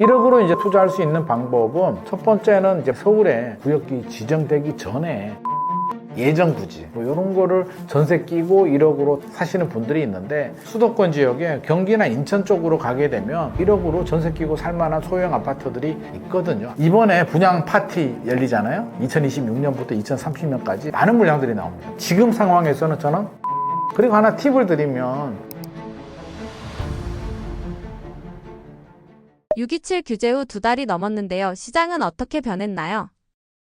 1억으로 이제 투자할 수 있는 방법은 첫 번째는 이제 서울에 구역이 지정되기 전에 예정 부지 뭐 이런 거를 전세 끼고 1억으로 사시는 분들이 있는데 수도권 지역에 경기나 인천 쪽으로 가게 되면 1억으로 전세 끼고 살만한 소형 아파트들이 있거든요. 이번에 분양 파티 열리잖아요. 2026년부터 2030년까지 많은 물량들이 나옵니다. 지금 상황에서는 저는 그리고 하나 팁을 드리면 627 규제 후 두 달이 넘었는데요. 시장은 어떻게 변했나요?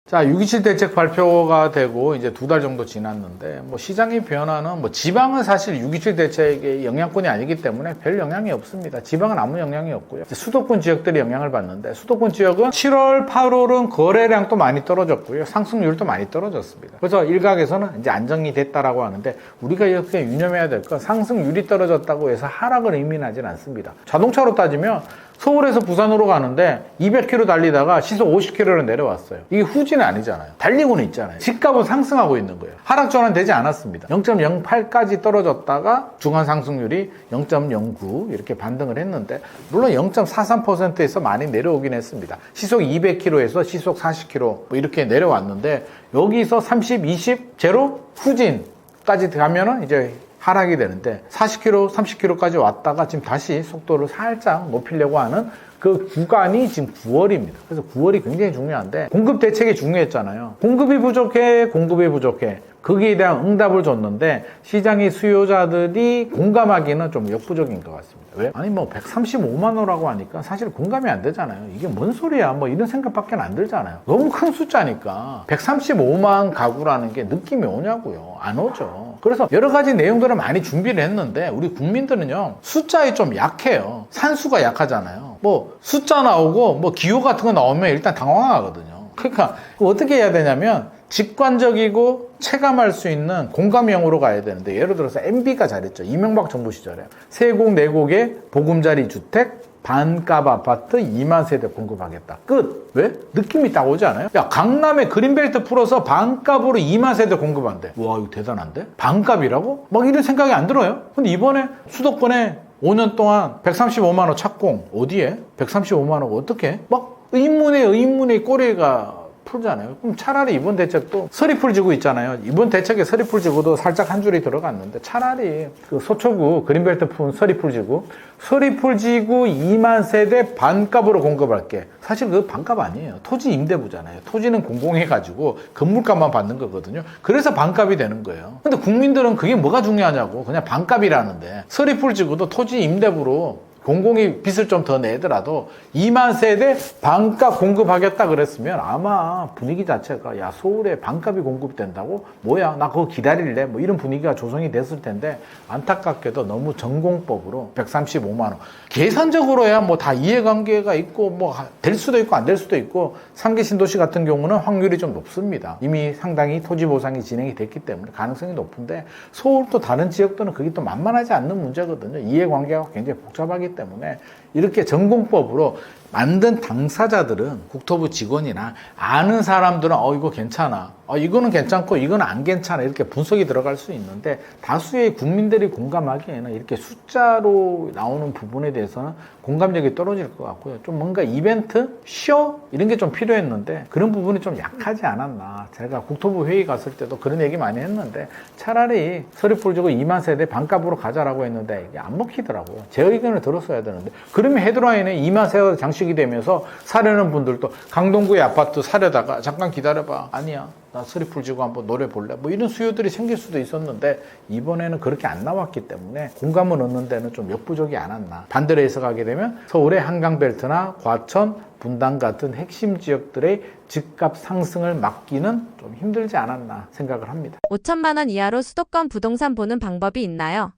자, 627 대책 발표가 되고 이제 두 달 정도 지났는데 뭐 시장의 변화는 뭐 지방은 사실 627 대책의 영향권이 아니기 때문에 별 영향이 없습니다. 지방은 아무 영향이 없고요. 수도권 지역들이 영향을 받는데 수도권 지역은 7월, 8월은 거래량도 많이 떨어졌고요. 상승률도 많이 떨어졌습니다. 그래서 일각에서는 이제 안정이 됐다라고 하는데 우리가 이렇게 유념해야 될 건 상승률이 떨어졌다고 해서 하락을 의미하진 않습니다. 자동차로 따지면 서울에서 부산으로 가는데 200km 달리다가 시속 50km로 내려왔어요. 이게 후진은 아니잖아요. 달리고는 있잖아요. 집값은 상승하고 있는 거예요. 하락 전환 되지 않았습니다. 0.08까지 떨어졌다가 중간 상승률이 0.09 이렇게 반등을 했는데 물론 0.43%에서 많이 내려오긴 했습니다. 시속 200km에서 시속 40km 뭐 이렇게 내려왔는데 여기서 30, 20 제로 후진까지 가면은 이제 하락이 되는데 40km, 30km까지 왔다가 지금 다시 속도를 살짝 높이려고 하는 그 구간이 지금 9월입니다. 그래서 9월이 굉장히 중요한데 공급 대책이 중요했잖아요. 공급이 부족해, 공급이 부족해. 거기에 대한 응답을 줬는데 시장의 수요자들이 공감하기는 좀 역부족인 것 같습니다. 왜? 아니 뭐 135만 원이라고 하니까 사실 공감이 안 되잖아요. 이게 뭔 소리야? 뭐 이런 생각밖에 안 들잖아요. 너무 큰 숫자니까 135만 가구라는 게 느낌이 오냐고요. 안 오죠. 그래서 여러 가지 내용들을 많이 준비를 했는데 우리 국민들은요 숫자에 좀 약해요. 산수가 약하잖아요. 뭐 숫자 나오고 뭐 기호 같은 거 나오면 일단 당황하거든요. 그러니까 어떻게 해야 되냐면 직관적이고 체감할 수 있는 공감형으로 가야 되는데 예를 들어서 MB가 잘했죠. 이명박 정부 시절에 세곡 네곡의 보금자리 주택 반값 아파트 2만 세대 공급하겠다. 끝. 왜? 느낌이 딱 오지 않아요? 야, 강남에 그린벨트 풀어서 반값으로 2만 세대 공급한대. 와, 이거 대단한데? 반값이라고? 막 이런 생각이 안 들어요? 근데 이번에 수도권에 5년 동안 135만 원 착공. 어디에? 135만 원 어떻게? 막 의문에 의문의 꼬리가 풀잖아요. 그럼 차라리 이번 대책도 서리풀 지구 있잖아요. 이번 대책에 서리풀 지구도 살짝 한 줄이 들어갔는데 차라리 그 소초구 그린벨트 푼 서리풀 지구, 서리풀 지구 2만 세대 반값으로 공급할게. 사실 그 반값 아니에요. 토지 임대부잖아요. 토지는 공공해가지고 건물값만 받는 거거든요. 그래서 반값이 되는 거예요. 근데 국민들은 그게 뭐가 중요하냐고. 그냥 반값이라는데 서리풀 지구도 토지 임대부로 공공이 빚을 좀 더 내더라도 2만 세대 반값 공급하겠다 그랬으면 아마 분위기 자체가 야 서울에 반값이 공급된다고? 뭐야? 나 그거 기다릴래? 뭐 이런 분위기가 조성이 됐을 텐데 안타깝게도 너무 전공법으로 135만 원. 계산적으로야 뭐 다 이해관계가 있고 뭐 될 수도 있고 안 될 수도 있고 상계 신도시 같은 경우는 확률이 좀 높습니다. 이미 상당히 토지 보상이 진행이 됐기 때문에 가능성이 높은데 서울 또 다른 지역들은 그게 또 만만하지 않는 문제거든요. 이해관계가 굉장히 복잡하기 때문에 이렇게 전공법으로 만든 당사자들은 국토부 직원이나 아는 사람들은 어 이거 괜찮아. 어 이거는 괜찮고 이거는 안 괜찮아. 이렇게 분석이 들어갈 수 있는데 다수의 국민들이 공감하기에는 이렇게 숫자로 나오는 부분에 대해서는 공감력이 떨어질 것 같고요. 좀 뭔가 이벤트 쇼 이런 게 좀 필요했는데 그런 부분이 좀 약하지 않았나. 제가 국토부 회의 갔을 때도 그런 얘기 많이 했는데 차라리 서리풀 주고 2만 세대 반값으로 가자라고 했는데 이게 안 먹히더라고요. 제 의견을 들었어야 되는데 그러면 헤드라인에 2만 세대 장식이 되면서 사려는 분들도 강동구의 아파트 사려다가 잠깐 기다려봐. 아니야. 나 서리풀 지고 한번 노래 볼래. 뭐 이런 수요들이 생길 수도 있었는데 이번에는 그렇게 안 나왔기 때문에 공감을 얻는 데는 좀 역부족이 않았나. 반대로 해석하게 되면 서울의 한강벨트나 과천 분당 같은 핵심 지역들의 집값 상승을 막기는 좀 힘들지 않았나 생각을 합니다. 5천만 원 이하로 수도권 부동산 보는 방법이 있나요?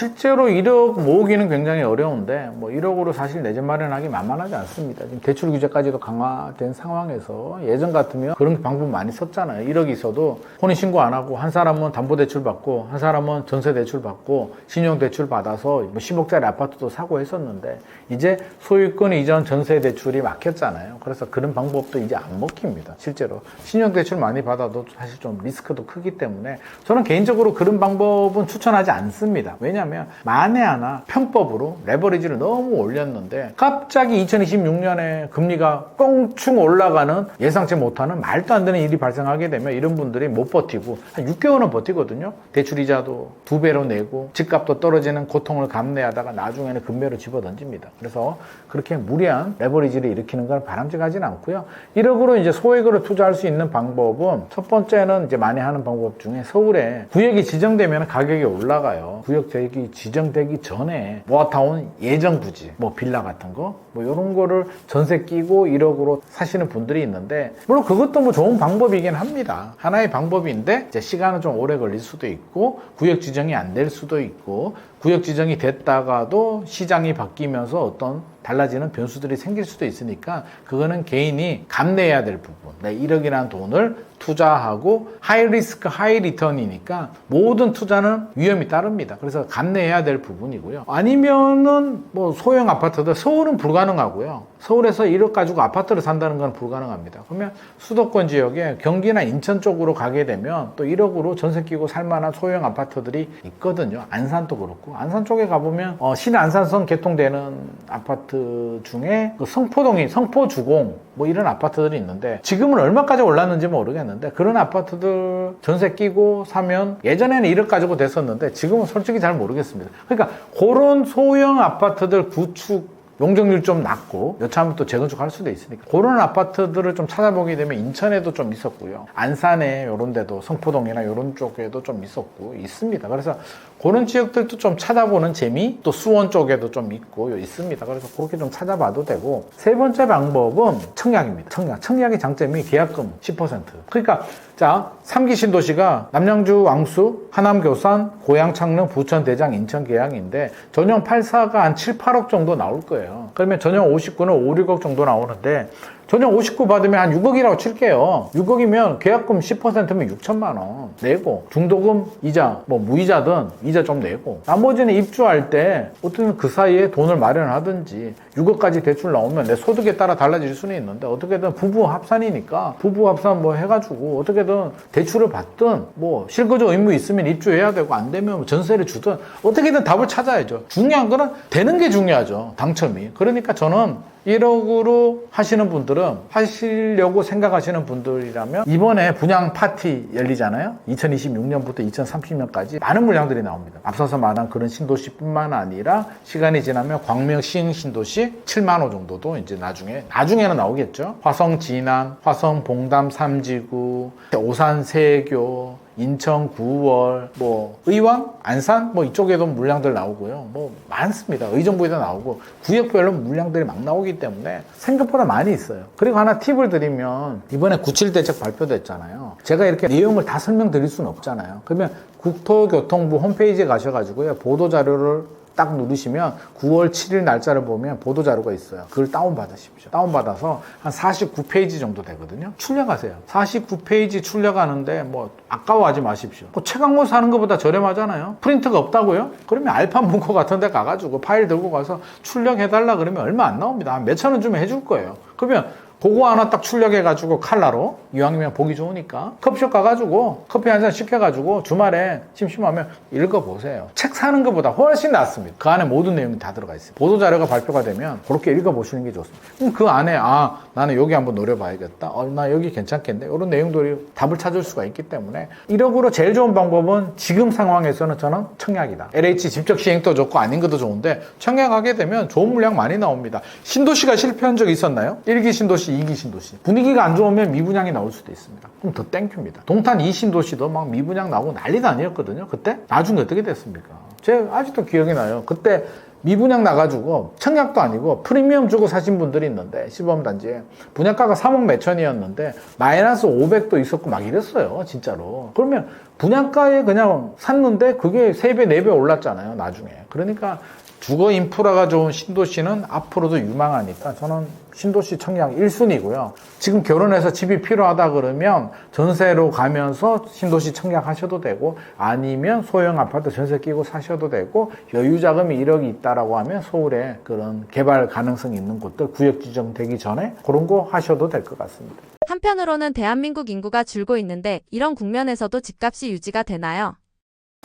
실제로 1억 모으기는 굉장히 어려운데 뭐 1억으로 사실 내 집 마련하기 만만하지 않습니다. 지금 대출 규제까지도 강화된 상황에서 예전 같으면 그런 방법 많이 썼잖아요. 1억이 있어도 혼인 신고 안 하고 한 사람은 담보 대출 받고 한 사람은 전세 대출 받고 신용 대출 받아서 뭐 10억짜리 아파트도 사고 했었는데 이제 소유권 이전 전세 대출이 막혔잖아요. 그래서 그런 방법도 이제 안 먹힙니다. 실제로 신용 대출 많이 받아도 사실 좀 리스크도 크기 때문에 저는 개인적으로 그런 방법은 추천하지 않습니다. 왜냐하면 왜냐하면 만에 하나 편법으로 레버리지를 너무 올렸는데 갑자기 2026년에 금리가 껑충 올라가는 예상치 못하는 말도 안 되는 일이 발생하게 되면 이런 분들이 못 버티고 한 6개월은 버티거든요. 대출 이자도 두 배로 내고 집값도 떨어지는 고통을 감내하다가 나중에는 금매로 집어던집니다. 그래서 그렇게 무리한 레버리지를 일으키는 건 바람직하지는 않고요. 1억으로 이제 소액으로 투자할 수 있는 방법은 첫 번째는 이제 많이 하는 방법 중에 서울에 구역이 지정되면 가격이 올라가요. 구역 대기 지정되기 전에 모아타운 예정 부지, 뭐 빌라 같은 거, 뭐 이런 거를 전세 끼고 1억으로 사시는 분들이 있는데 물론 그것도 뭐 좋은 방법이긴 합니다. 하나의 방법인데 이제 시간은 좀 오래 걸릴 수도 있고 구역 지정이 안 될 수도 있고 구역 지정이 됐다가도 시장이 바뀌면서 어떤 달라지는 변수들이 생길 수도 있으니까 그거는 개인이 감내해야 될 부분. 내 1억이라는 돈을 투자하고 하이 리스크 하이 리턴이니까 모든 투자는 위험이 따릅니다. 그래서 감내해야 될 부분이고요. 아니면은 뭐 소형 아파트들 서울은 불가능하고요. 서울에서 1억 가지고 아파트를 산다는 건 불가능합니다. 그러면 수도권 지역에 경기나 인천 쪽으로 가게 되면 또 1억으로 전세 끼고 살만한 소형 아파트들이 있거든요. 안산도 그렇고 안산 쪽에 가보면 어, 신안산선 개통되는 아파트 중에 그 성포동이 성포주공 뭐 이런 아파트들이 있는데 지금은 얼마까지 올랐는지 모르겠는데 그런 아파트들 전세 끼고 사면 예전에는 1억 가지고 됐었는데 지금은 솔직히 잘 모르겠습니다. 그러니까 그런 소형 아파트들 구축 용적률 좀 낮고 여차하면 또 재건축할 수도 있으니까. 그런 아파트들을 좀 찾아보게 되면 인천에도 좀 있었고요. 안산에 이런 데도 성포동이나 이런 쪽에도 좀 있었고 있습니다. 그래서 그런 지역들도 좀 찾아보는 재미 또 수원 쪽에도 좀 있고 있습니다. 그래서 그렇게 좀 찾아봐도 되고. 세 번째 방법은 청약입니다. 청약. 청약의 장점이 계약금 10% 그러니까 자 3기 신도시가 남양주 왕수 하남 교산 고양 창릉 부천 대장 인천 계양인데 전용 84가 한 7, 8억 정도 나올 거예요. 그러면 전용 59는 5, 6억 정도 나오는데 전용 59 받으면 한 6억이라고 칠게요. 6억이면 계약금 10%면 6천만 원 내고 중도금 이자 뭐 무이자든 이자 좀 내고 나머지는 입주할 때 어떻게든 그 사이에 돈을 마련하든지 6억까지 대출 나오면 내 소득에 따라 달라질 수는 있는데 어떻게든 부부 합산이니까 부부 합산 뭐 해가지고 어떻게든 대출을 받든 뭐 실거주 의무 있으면 입주해야 되고 안 되면 뭐 전세를 주든 어떻게든 답을 찾아야죠. 중요한 거는 되는 게 중요하죠. 당첨이. 그러니까 저는 1억으로 하시는 분들은 하시려고 생각하시는 분들이라면 이번에 분양 파티 열리잖아요. 2026년부터 2030년까지 많은 물량들이 나옵니다. 앞서서 말한 그런 신도시뿐만 아니라 시간이 지나면 광명 시흥 신도시 7만 호 정도도 이제 나중에 나중에는 나오겠죠. 화성 진안, 화성 봉담 삼지구, 오산 세교 인천 9월, 뭐 의왕, 안산 뭐 이쪽에도 물량들 나오고요. 뭐 많습니다. 의정부에도 나오고 구역별로 물량들이 막 나오기 때문에 생각보다 많이 있어요. 그리고 하나 팁을 드리면 이번에 97 대책 발표됐잖아요. 제가 이렇게 내용을 다 설명드릴 수는 없잖아요. 그러면 국토교통부 홈페이지에 가셔가지고요 보도 자료를 딱 누르시면 9월 7일 날짜를 보면 보도 자료가 있어요. 그걸 다운 받으십시오. 다운 받아서 한 49페이지 정도 되거든요. 출력하세요. 49페이지 출력하는데 뭐 아까워하지 마십시오. 뭐 책왕모 사는 것보다 저렴하잖아요. 프린터가 없다고요? 그러면 알파 문고 같은 데 가가지고 파일 들고 가서 출력해달라 그러면 얼마 안 나옵니다. 한 몇천 원 주면 해줄 거예요. 그러면 그거 하나 딱 출력해가지고 칼라로 이왕이면 보기 좋으니까 커피숍 가가지고 커피 한 잔 시켜가지고 주말에 심심하면 읽어보세요. 책 사는 것보다 훨씬 낫습니다. 그 안에 모든 내용이 다 들어가 있습니다. 보도 자료가 발표가 되면 그렇게 읽어보시는 게 좋습니다. 그럼 그 안에 아 나는 여기 한번 노려봐야겠다. 어, 나 여기 괜찮겠네. 이런 내용들이 답을 찾을 수가 있기 때문에 1억으로 제일 좋은 방법은 지금 상황에서는 저는 청약이다. LH 직접 시행도 좋고 아닌 것도 좋은데 청약하게 되면 좋은 물량 많이 나옵니다. 신도시가 실패한 적이 있었나요? 1기 신도시, 2기 신도시. 분위기가 안 좋으면 미분양이 나올 수도 있습니다. 그럼 더 땡큐입니다. 동탄 2신도시도 막 미분양 나오고 난리도 아니었거든요. 그때? 나중에 어떻게 됐습니까? 제가 아직도 기억이 나요. 그때 미분양 나가지고 청약도 아니고 프리미엄 주고 사신 분들이 있는데 시범단지에 분양가가 3억 몇천이었는데 마이너스 500도 있었고 막 이랬어요 진짜로 그러면 분양가에 그냥 샀는데 그게 3배 4배 올랐잖아요 나중에 그러니까 주거 인프라가 좋은 신도시는 앞으로도 유망하니까 저는 신도시 청약 1순위고요. 지금 결혼해서 집이 필요하다 그러면 전세로 가면서 신도시 청약하셔도 되고 아니면 소형 아파트 전세 끼고 사셔도 되고 여유 자금이 1억이 있다라고 하면 서울에 그런 개발 가능성이 있는 곳들 구역 지정되기 전에 그런 거 하셔도 될 것 같습니다. 한편으로는 대한민국 인구가 줄고 있는데 이런 국면에서도 집값이 유지가 되나요?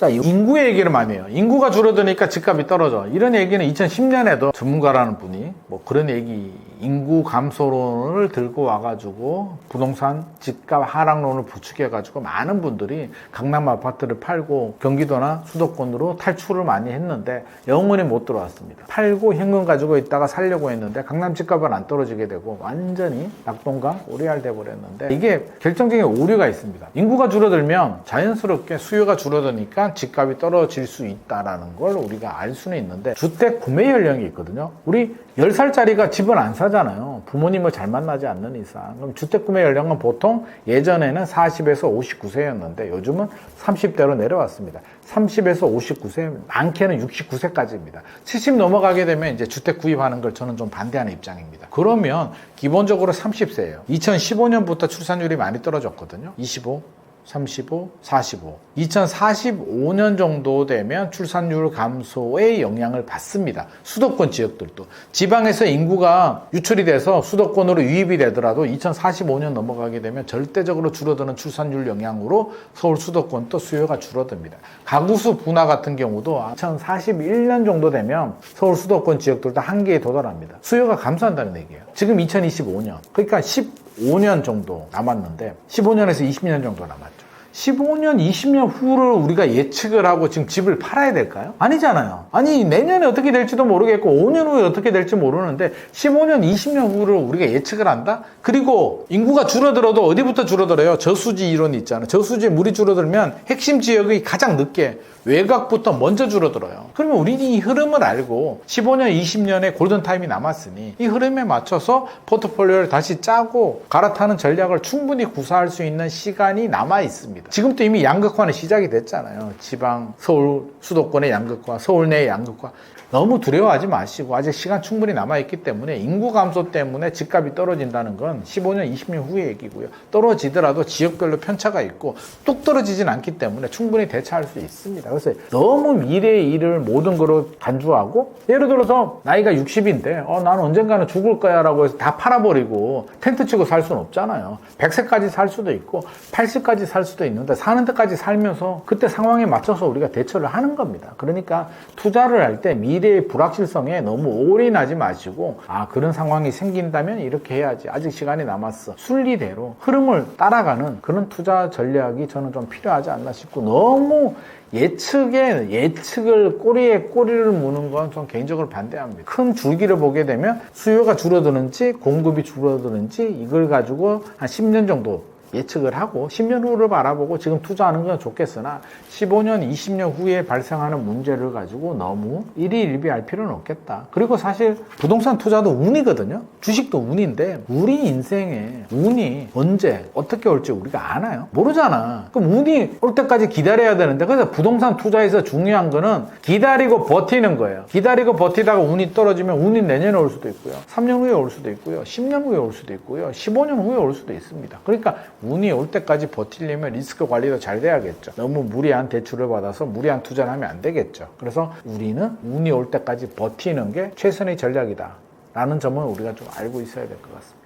자, 이 인구의 얘기를 많이 해요. 인구가 줄어드니까 집값이 떨어져. 이런 얘기는 2010년에도 전문가라는 분이 뭐 그런 얘기, 인구 감소론을 들고 와가지고 부동산 집값 하락론을 부추겨가지고 많은 분들이 강남 아파트를 팔고 경기도나 수도권으로 탈출을 많이 했는데 영원히 못 들어왔습니다. 팔고 현금 가지고 있다가 살려고 했는데 강남 집값은 안 떨어지게 되고 완전히 낙동강 오리알 돼버렸는데 이게 결정적인 오류가 있습니다. 인구가 줄어들면 자연스럽게 수요가 줄어드니까 집값이 떨어질 수 있다라는 걸 우리가 알 수는 있는데 주택 구매 연령이 있거든요. 우리 10살짜리가 집을 안 사잖아요. 부모님을 잘 만나지 않는 이상. 그럼 주택 구매 연령은 보통 예전에는 40에서 59세였는데 요즘은 30대로 내려왔습니다. 30에서 59세, 많게는 69세까지입니다. 70 넘어가게 되면 이제 주택 구입하는 걸 저는 좀 반대하는 입장입니다. 그러면 기본적으로 30세예요. 2015년부터 출산율이 많이 떨어졌거든요. 25, 35, 45. 2045년 정도 되면 출산율 감소에 영향을 받습니다. 수도권 지역들도. 지방에서 인구가 유출이 돼서 수도권으로 유입이 되더라도 2045년 넘어가게 되면 절대적으로 줄어드는 출산율 영향으로 서울 수도권도 수요가 줄어듭니다. 가구수 분화 같은 경우도 2041년 정도 되면 서울 수도권 지역들도 한계에 도달합니다. 수요가 감소한다는 얘기예요. 지금 2025년. 그러니까 15년 정도 남았는데 15년에서 20년 정도 남았죠. 15년, 20년 후를 우리가 예측을 하고 지금 집을 팔아야 될까요? 아니잖아요. 아니, 내년에 어떻게 될지도 모르겠고, 5년 후에 어떻게 될지 모르는데, 15년, 20년 후를 우리가 예측을 한다? 그리고 인구가 줄어들어도 어디부터 줄어들어요? 저수지 이론이 있잖아요. 저수지에 물이 줄어들면 핵심 지역이 가장 늦게 외곽부터 먼저 줄어들어요. 그러면 우리는 이 흐름을 알고 15년, 20년의 골든타임이 남았으니 이 흐름에 맞춰서 포트폴리오를 다시 짜고 갈아타는 전략을 충분히 구사할 수 있는 시간이 남아 있습니다. 지금도 이미 양극화는 시작이 됐잖아요. 지방, 서울, 수도권의 양극화, 서울 내의 양극화. 너무 두려워하지 마시고 아직 시간 충분히 남아있기 때문에 인구 감소 때문에 집값이 떨어진다는 건 15년, 20년 후의 얘기고요. 떨어지더라도 지역별로 편차가 있고 뚝 떨어지진 않기 때문에 충분히 대처할 수 있습니다. 그래서 너무 미래의 일을 모든 거로 간주하고 예를 들어서 나이가 60인데 어, 나는 언젠가는 죽을 거야 라고 해서 다 팔아버리고 텐트 치고 살 수는 없잖아요. 100세까지 살 수도 있고 80까지 살 수도 있는 데 사는 데까지 살면서 그때 상황에 맞춰서 우리가 대처를 하는 겁니다. 그러니까 투자를 할 때 미래의 불확실성에 너무 올인하지 마시고 아 그런 상황이 생긴다면 이렇게 해야지 아직 시간이 남았어 순리대로 흐름을 따라가는 그런 투자 전략이 저는 좀 필요하지 않나 싶고 너무 예측에 예측을 꼬리에 꼬리를 무는 건 좀 개인적으로 반대합니다. 큰 줄기를 보게 되면 수요가 줄어드는지 공급이 줄어드는지 이걸 가지고 한 10년 정도 예측을 하고 10년 후를 바라보고 지금 투자하는 건 좋겠으나 15년, 20년 후에 발생하는 문제를 가지고 너무 일희일비할 필요는 없겠다. 그리고 사실 부동산 투자도 운이거든요. 주식도 운인데 우리 인생에 운이 언제 어떻게 올지 우리가 아나요? 모르잖아. 그럼 운이 올 때까지 기다려야 되는데 그래서 부동산 투자에서 중요한 거는 기다리고 버티는 거예요. 기다리고 버티다가 운이 떨어지면 운이 내년에 올 수도 있고요. 3년 후에 올 수도 있고요. 10년 후에 올 수도 있고요. 15년 후에 올 수도 있습니다. 그러니까 운이 올 때까지 버티려면 리스크 관리도 잘 돼야겠죠. 너무 무리한 대출을 받아서 무리한 투자를 하면 안 되겠죠. 그래서 우리는 운이 올 때까지 버티는 게 최선의 전략이다. 라는 점을 우리가 좀 알고 있어야 될 것 같습니다.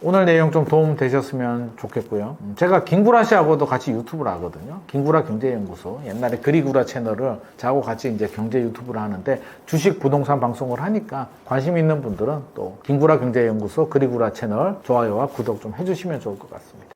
오늘 내용 좀 도움 되셨으면 좋겠고요. 음, 제가 김구라 씨하고도 같이 유튜브를 하거든요. 김구라 경제연구소. 옛날에 그리구라 채널을 저하고 같이 이제 경제 유튜브를 하는데 주식 부동산 방송을 하니까 관심 있는 분들은 또 김구라 경제연구소 그리구라 채널 좋아요와 구독 좀 해주시면 좋을 것 같습니다.